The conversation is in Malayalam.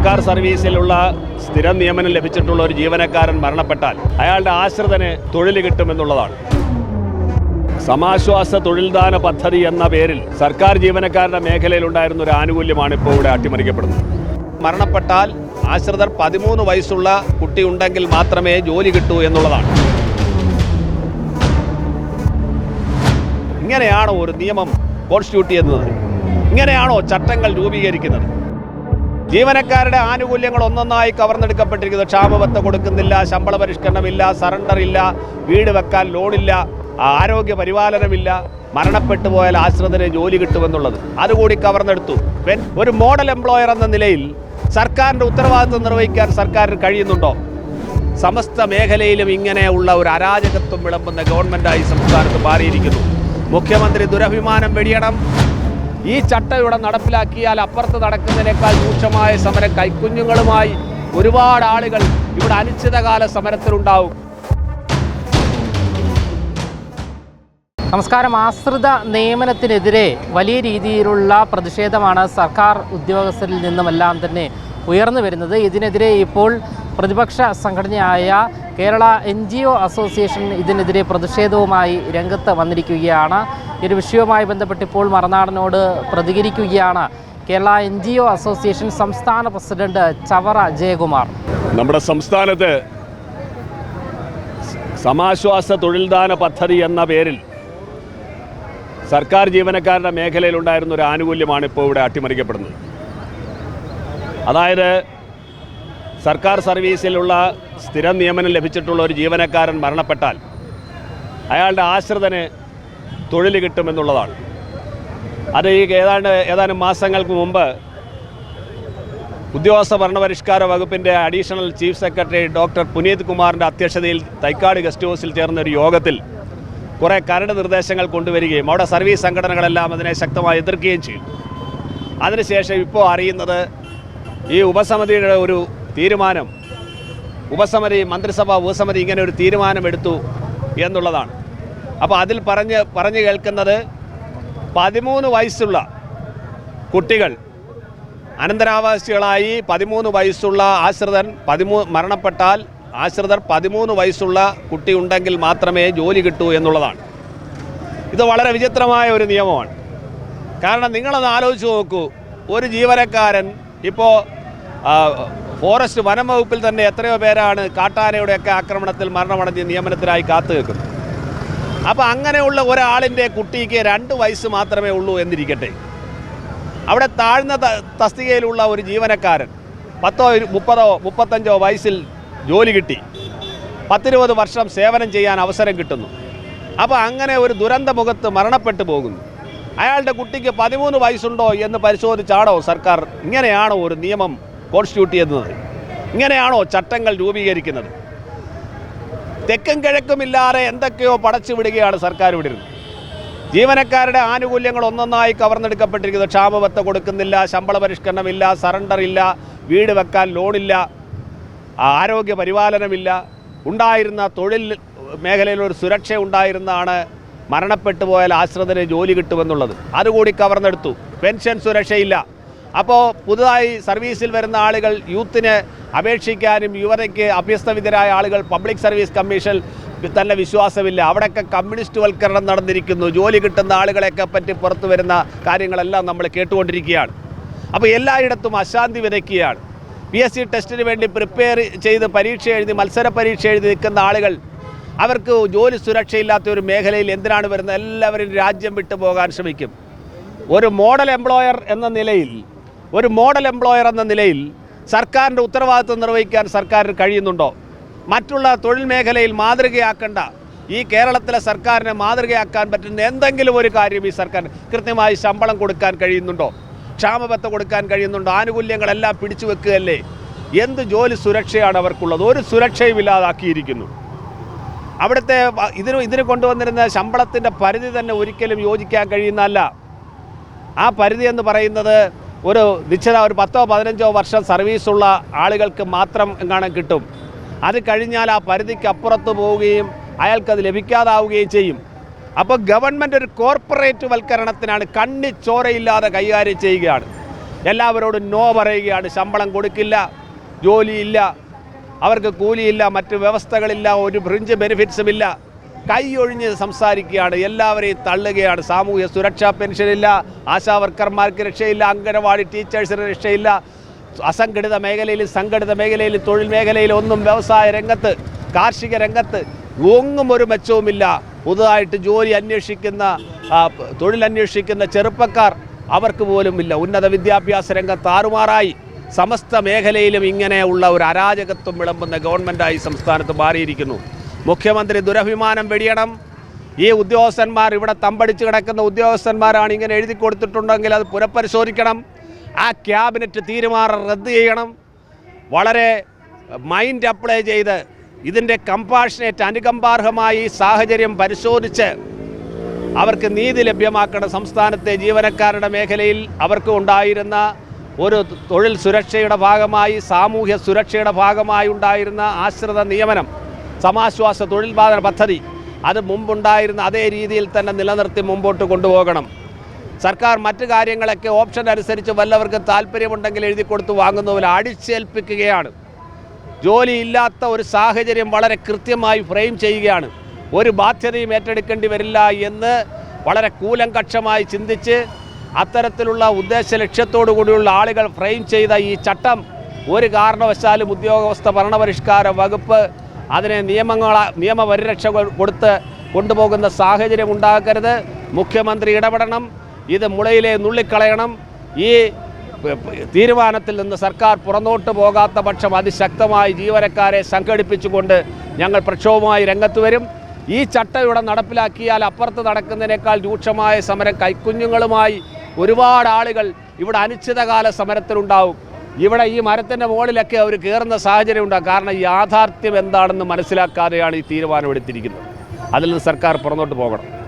സർക്കാർ സർവീസിലുള്ള സ്ഥിരം നിയമനം ലഭിച്ചിട്ടുള്ള ഒരു ജീവനക്കാരൻ മരണപ്പെട്ടാൽ അയാളുടെ ആശ്രിതന് തൊഴിൽ കിട്ടുമെന്നുള്ളതാണ്. സമാശ്വാസ തൊഴിൽദാന പദ്ധതി എന്ന പേരിൽ സർക്കാർ ജീവനക്കാരുടെ മേഖലയിലുണ്ടായിരുന്ന ഒരു ആനുകൂല്യമാണ് ഇപ്പോൾ ഇവിടെ അട്ടിമറിക്കപ്പെടുന്നത്. മരണപ്പെട്ടാൽ ആശ്രിതർ പതിമൂന്ന് വയസ്സുള്ള കുട്ടി ഉണ്ടെങ്കിൽ മാത്രമേ ജോലി കിട്ടൂ എന്നുള്ളതാണ്. ഇങ്ങനെയാണോ ഒരു നിയമം കോൺസ്റ്റിറ്റ്യൂട്ട് ചെയ്യുന്നത്? ഇങ്ങനെയാണോ ചട്ടങ്ങൾ രൂപീകരിക്കുന്നത്? ജീവനക്കാരുടെ ആനുകൂല്യങ്ങൾ ഒന്നൊന്നായി കവർന്നെടുക്കപ്പെട്ടിരിക്കുന്നു. ക്ഷാമബത്ത കൊടുക്കുന്നില്ല ശമ്പള പരിഷ്കരണമില്ല സറണ്ടർ ഇല്ല വീട് വെക്കാൻ ലോണില്ല ആരോഗ്യ പരിപാലനമില്ല. മരണപ്പെട്ടു പോയാൽ ആശ്രിതന് ജോലി കിട്ടുമെന്നുള്ളത്. അതുകൂടി കവർന്നെടുത്തു. ഒരു മോഡൽ എംപ്ലോയർ എന്ന നിലയിൽ സർക്കാരിന്റെ ഉത്തരവാദിത്വം നിർവഹിക്കാൻ സർക്കാരിന് കഴിയുന്നുണ്ടോ? സമസ്ത മേഖലയിലും ഇങ്ങനെയുള്ള ഒരു അരാജകത്വം വിളമ്പുന്ന ഗവൺമെന്റായി സംസ്ഥാനത്ത് മാറിയിരിക്കുന്നു. മുഖ്യമന്ത്രി ദുരഭിമാനം വെടിയണം. ഈ ചട്ടം ഇവിടെ നടപ്പിലാക്കിയാൽ അപ്പുറത്ത് നടക്കുന്നതിനേക്കാൾ രൂക്ഷമായ സമരം കൈക്കുഞ്ഞുങ്ങളുമായി ഒരുപാട് ആളുകൾ ഇവിടെ അനിശ്ചിതകാല സമരത്തിലുണ്ടാവും. നമസ്കാരം. ആശ്രിത നിയമനത്തിനെതിരെ വലിയ രീതിയിലുള്ള പ്രതിഷേധമാണ് സർക്കാർ ഉദ്യോഗസ്ഥരിൽ നിന്നുമെല്ലാം തന്നെ ഉയർന്നു വരുന്നത്. ഇതിനെതിരെ ഇപ്പോൾ പ്രതിപക്ഷ സംഘടനയായ Kerala N G O association ഇതിനെതിരെ പ്രതിഷേധവുമായി രംഗത്ത് വന്നിരിക്കുകയാണ്. ഒരു വിഷയവുമായി ബന്ധപ്പെട്ട് ഇപ്പോൾ മറനാടനോട് പ്രതികരിക്കുകയാണ് Kerala N G O association സംസ്ഥാന പ്രസിഡന്റ് ചവറ ജയകുമാർ. നമ്മുടെ സംസ്ഥാനത്ത് സമാശ്വാസ തൊഴിൽദാന പദ്ധതി എന്ന പേരിൽ സർക്കാർ ജീവനക്കാരുടെ മേഖലയിലുണ്ടായിരുന്ന ഒരു ആനുകൂല്യമാണ് ഇപ്പോൾ ഇവിടെ അട്ടിമറിക്കപ്പെടുന്നത്. അതായത് സർക്കാർ സർവീസിലുള്ള സ്ഥിരം നിയമനം ലഭിച്ചിട്ടുള്ള ഒരു ജീവനക്കാരൻ മരണപ്പെട്ടാൽ അയാളുടെ ആശ്രിതന് തൊഴിൽ കിട്ടുമെന്നുള്ളതാണ്. അത് ഈ ഏതാണ്ട് ഏതാനും മാസങ്ങൾക്ക് മുമ്പ് ഉദ്യോഗസ്ഥ ഭരണപരിഷ്കാര വകുപ്പിന്റെ additional chief secretary doctor Puneet കുമാറിന്റെ അധ്യക്ഷതയിൽ തൈക്കാട് ഗസ്റ്റ് ഹൗസിൽ ചേർന്ന ഒരു യോഗത്തിൽ കുറേ കരട് നിർദ്ദേശങ്ങൾ കൊണ്ടുവരികയും അവിടെ സർവീസ് സംഘടനകളെല്ലാം അതിനെ ശക്തമായി എതിർക്കുകയും ചെയ്തു. അതിനുശേഷം ഇപ്പോൾ അറിയുന്നത് ഈ ഉപസമിതിയുടെ ഒരു തീരുമാനം ഉപസമിതി മന്ത്രിസഭ ഉപസമിതി ഇങ്ങനെ ഒരു തീരുമാനമെടുത്തു എന്നുള്ളതാണ്. അപ്പോൾ അതിൽ പറഞ്ഞ് പറഞ്ഞു കേൾക്കുന്നത് പതിമൂന്ന് വയസ്സുള്ള കുട്ടികൾ അനന്തരാവാസികളായി പതിമൂന്ന് വയസ്സുള്ള ആശ്രിതൻ പതിമൂ മരണപ്പെട്ടാൽ ആശ്രിതർ പതിമൂന്ന് വയസ്സുള്ള കുട്ടി ഉണ്ടെങ്കിൽ മാത്രമേ ജോലി കിട്ടൂ എന്നുള്ളതാണ്. ഇത് വളരെ വിചിത്രമായ ഒരു നിയമമാണ്. കാരണം നിങ്ങളത് ആലോചിച്ച് നോക്കൂ ഒരു ജീവനക്കാരൻ ഇപ്പോൾ ഫോറസ്റ്റ് വനം വകുപ്പിൽ തന്നെ എത്രയോ പേരാണ് കാട്ടാനയുടെയൊക്കെ ആക്രമണത്തിൽ മരണമടഞ്ഞ് നിയമനത്തിനായി കാത്തു നിൽക്കുന്നത്. അപ്പോൾ അങ്ങനെയുള്ള ഒരാളിന്റെ കുട്ടിക്ക് രണ്ട് വയസ്സ് മാത്രമേ ഉള്ളൂ എന്നിരിക്കട്ടെ. അവിടെ താഴ്ന്ന തസ്തികയിലുള്ള ഒരു ജീവനക്കാരൻ പത്തോ മുപ്പതോ മുപ്പത്തഞ്ചോ വയസ്സിൽ ജോലി കിട്ടി. പത്തിരുപത് വർഷം സേവനം ചെയ്യാൻ അവസരം കിട്ടുന്നു. അപ്പോൾ അങ്ങനെ ഒരു ദുരന്ത മുഖത്ത് മരണപ്പെട്ടു പോകുന്നു. അയാളുടെ കുട്ടിക്ക് പതിമൂന്ന് വയസ്സുണ്ടോ എന്ന് പരിശോധിച്ചാണോ സർക്കാർ? ഇങ്ങനെയാണോ ഒരു നിയമം കോൺസ്റ്റിറ്റ്യൂട്ട് ചെയ്യുന്നത്. ഇങ്ങനെയാണോ ചട്ടങ്ങൾ രൂപീകരിക്കുന്നത്? തെക്കും കിഴക്കുമില്ലാതെ എന്തൊക്കെയോ പടച്ചു വിടുകയാണ് സർക്കാർ വിടുന്നത് ജീവനക്കാരുടെ ആനുകൂല്യങ്ങൾ ഒന്നൊന്നായി കവർന്നെടുക്കപ്പെട്ടിരിക്കുന്നു. ക്ഷാമബത്ത കൊടുക്കുന്നില്ല ശമ്പള പരിഷ്കരണമില്ല സറണ്ടർ ഇല്ല വീട് വെക്കാൻ ലോണില്ല ആരോഗ്യ പരിപാലനമില്ല. ഉണ്ടായിരുന്ന തൊഴിൽ മേഖലയിൽ ഒരു സുരക്ഷ ഉണ്ടായിരുന്നാണ് മരണപ്പെട്ടു പോയാൽ ആശ്രിതന് ജോലി കിട്ടുമെന്നുള്ളത്. അതുകൂടി കവർന്നെടുത്തു. പെൻഷൻ സുരക്ഷയില്ല. അപ്പോൾ പുതുതായി സർവീസിൽ വരുന്ന ആളുകൾ യൂത്തിന് അപേക്ഷിക്കാനും യുവതയ്ക്ക് അഭ്യസ്തവിധരായ ആളുകൾ പബ്ലിക് സർവീസ് കമ്മീഷൻ തന്നെ വിശ്വാസമില്ല. അവിടെയൊക്കെ കമ്മ്യൂണിസ്റ്റ് വൽക്കരണം നടന്നിരിക്കുന്നു. ജോലി കിട്ടുന്ന ആളുകളെയൊക്കെ പറ്റി പുറത്തു വരുന്ന കാര്യങ്ങളെല്ലാം നമ്മൾ കേട്ടുകൊണ്ടിരിക്കുകയാണ്. അപ്പോൾ എല്ലായിടത്തും അശാന്തി വിതയ്ക്കുകയാണ്. പി എസ് സി ടെസ്റ്റിന് വേണ്ടി പ്രിപ്പയർ ചെയ്ത് പരീക്ഷ എഴുതി മത്സര പരീക്ഷ എഴുതി നിൽക്കുന്ന ആളുകൾ അവർക്ക് ജോലി സുരക്ഷയില്ലാത്ത ഒരു മേഖലയിൽ എന്തിനാണ് വരുന്നത്? എല്ലാവരും രാജ്യം വിട്ടു പോകാൻ ശ്രമിക്കും. ഒരു മോഡൽ എംപ്ലോയർ എന്ന നിലയിൽ ഒരു മോഡൽ എംപ്ലോയർ എന്ന നിലയിൽ സർക്കാരിന്റെ ഉത്തരവാദിത്വം നിർവഹിക്കാൻ സർക്കാരിന് കഴിയുന്നുണ്ടോ? മറ്റുള്ള തൊഴിൽ മേഖലയിൽ മാതൃകയാക്കേണ്ട ഈ കേരളത്തിലെ സർക്കാരിനെ മാതൃകയാക്കാൻ പറ്റുന്ന എന്തെങ്കിലും ഒരു കാര്യം ഈ സർക്കാർ കൃത്യമായി ശമ്പളം കൊടുക്കാൻ കഴിയുന്നുണ്ടോ? ക്ഷാമബത്ത കൊടുക്കാൻ കഴിയുന്നുണ്ടോ? ആനുകൂല്യങ്ങളെല്ലാം പിടിച്ചു വെക്കുകയല്ലേ? എന്ത് ജോലി സുരക്ഷയാണ് അവർക്കുള്ളത്? ഒരു സുരക്ഷയും ഇല്ലാതാക്കിയിരിക്കുന്നു. അവിടുത്തെ ഇതിന് ഇതിന് കൊണ്ടുവന്നിരുന്ന ശമ്പളത്തിന്റെ പരിധി തന്നെ ഒരിക്കലും യോജിക്കാൻ കഴിയുന്നതല്ല. ആ പരിധി എന്ന് പറയുന്നത് ഒരു നിശ്ചിത ഒരു പത്തോ പതിനഞ്ചോ വർഷം സർവീസുള്ള ആളുകൾക്ക് മാത്രം എങ്ങാനും കിട്ടും. അത് കഴിഞ്ഞാൽ ആ പരിധിക്ക് അപ്പുറത്ത് പോവുകയും അയാൾക്കത് ലഭിക്കാതാവുകയും ചെയ്യും. അപ്പോൾ ഗവൺമെന്റ് ഒരു കോർപ്പറേറ്റ് വൽക്കരണത്തിനാണ് കണ്ണി ചോരയില്ലാതെ കൈകാര്യം ചെയ്യുകയാണ്. എല്ലാവരോടും നോ പറയുകയാണ് ശമ്പളം കൊടുക്കില്ല ജോലിയില്ല അവർക്ക് കൂലിയില്ല മറ്റ് വ്യവസ്ഥകളില്ല ഒരു ഫ്രിഞ്ച് ബെനിഫിറ്റ്സും ഇല്ല കൈയൊഴിഞ്ഞ് സംസാരിക്കുകയാണ് എല്ലാവരെയും തള്ളുകയാണ്. സാമൂഹ്യ സുരക്ഷാ പെൻഷനില്ല ആശാവർക്കർമാർക്ക് രക്ഷയില്ല അംഗനവാടി ടീച്ചേഴ്സിന് രക്ഷയില്ല. അസംഘടിത മേഖലയിൽ സംഘടിത മേഖലയിൽ തൊഴിൽ മേഖലയിൽ ഒന്നും വ്യവസായ രംഗത്ത് കാർഷിക രംഗത്ത് ഒന്നും ഒരു മെച്ചവുമില്ല. പുതുതായിട്ട് ജോലി അന്വേഷിക്കുന്ന തൊഴിലന്വേഷിക്കുന്ന ചെറുപ്പക്കാർ അവർക്ക് പോലും ഇല്ല. ഉന്നത വിദ്യാഭ്യാസ രംഗത്ത് താറുമാറായി സമസ്ത മേഖലയിലും ഇങ്ങനെയുള്ള ഒരു അരാജകത്വം വിളമ്പുന്ന ഗവൺമെന്റായി സംസ്ഥാനത്ത് മാറിയിരിക്കുന്നു. മുഖ്യമന്ത്രി ദുരഭിമാനം വെടിയണം. ഈ ഉദ്യോഗസ്ഥന്മാർ ഇവിടെ തമ്പടിച്ച് കിടക്കുന്ന ഉദ്യോഗസ്ഥന്മാരാണ് ഇങ്ങനെ എഴുതി കൊടുത്തിട്ടുണ്ടെങ്കിൽ അത് പുനഃപരിശോധിക്കണം. ആ ക്യാബിനറ്റ് തീരുമാനം റദ്ദ് ചെയ്യണം. വളരെ മൈൻഡ് അപ്ലൈ ചെയ്ത് ഇതിന്റെ കമ്പാഷനേറ്റ് അനുകമ്പാർഹമായി സാഹചര്യം പരിശോധിച്ച് അവർക്ക് നീതി ലഭ്യമാക്കണം സംസ്ഥാനത്തെ ജീവനക്കാരുടെ മേഖലയിൽ അവർക്ക് ഉണ്ടായിരുന്ന ഒരു തൊഴിൽ സുരക്ഷയുടെ ഭാഗമായി സാമൂഹ്യ സുരക്ഷയുടെ ഭാഗമായി ഉണ്ടായിരുന്ന ആശ്രിത നിയമനം സമാശ്വാസ തൊഴിൽപാദന പദ്ധതി. അത് മുമ്പുണ്ടായിരുന്ന അതേ രീതിയിൽ തന്നെ നിലനിർത്തി മുമ്പോട്ട് കൊണ്ടുപോകണം. സർക്കാർ മറ്റു കാര്യങ്ങളൊക്കെ ഓപ്ഷൻ അനുസരിച്ച് വല്ലവർക്ക് താല്പര്യമുണ്ടെങ്കിൽ എഴുതി കൊടുത്ത് വാങ്ങുന്ന പോലെ അടിച്ചേൽപ്പിക്കുകയാണ്. ജോലിയില്ലാത്ത ഒരു സാഹചര്യം വളരെ കൃത്യമായി ഫ്രെയിം ചെയ്യുകയാണ്. ഒരു ബാധ്യതയും ഏറ്റെടുക്കേണ്ടി വരില്ല എന്ന് വളരെ കൂലങ്കക്ഷമായി ചിന്തിച്ച് അത്തരത്തിലുള്ള ഉദ്ദേശ ലക്ഷ്യത്തോടു കൂടിയുള്ള ആളുകൾ ഫ്രെയിം ചെയ്ത ഈ ചട്ടം ഒരു കാരണവശാലും ഉദ്യോഗസ്ഥ ഭരണപരിഷ്കാര വകുപ്പ് അതിനെ നിയമങ്ങൾ നിയമപരിരക്ഷ കൊടുത്ത് കൊണ്ടുപോകുന്ന സാഹചര്യം ഉണ്ടാക്കരുത് മുഖ്യമന്ത്രി ഇടപെടണം. ഇത് മുളയിലെ നുള്ളിക്കളയണം. ഈ തീരുമാനത്തിൽ നിന്ന് സർക്കാർ പുറന്നോട്ട് പോകാത്ത പക്ഷം അതിശക്തമായി ജീവനക്കാരെ സംഘടിപ്പിച്ചുകൊണ്ട് ഞങ്ങൾ പ്രക്ഷോഭമായി രംഗത്ത് വരും. ഈ ചട്ടം ഇവിടെ നടപ്പിലാക്കിയാൽ അപ്പുറത്ത് നടക്കുന്നതിനേക്കാൾ രൂക്ഷമായ സമരം കൈക്കുഞ്ഞുങ്ങളുമായി ഒരുപാട് ആളുകൾ ഇവിടെ അനിശ്ചിതകാല സമരത്തിലുണ്ടാവും. ഇവിടെ ഈ മരത്തിന്റെ മുകളിലൊക്കെ അവർ കയറുന്ന സാഹചര്യം ഉണ്ടാകും കാരണം യാഥാർത്ഥ്യം എന്താണെന്ന് മനസ്സിലാക്കാതെയാണ് ഈ തീരുമാനമെടുത്തിരിക്കുന്നത് അതിൽ നിന്ന് സർക്കാർ പുറന്നോട്ട് പോകണം.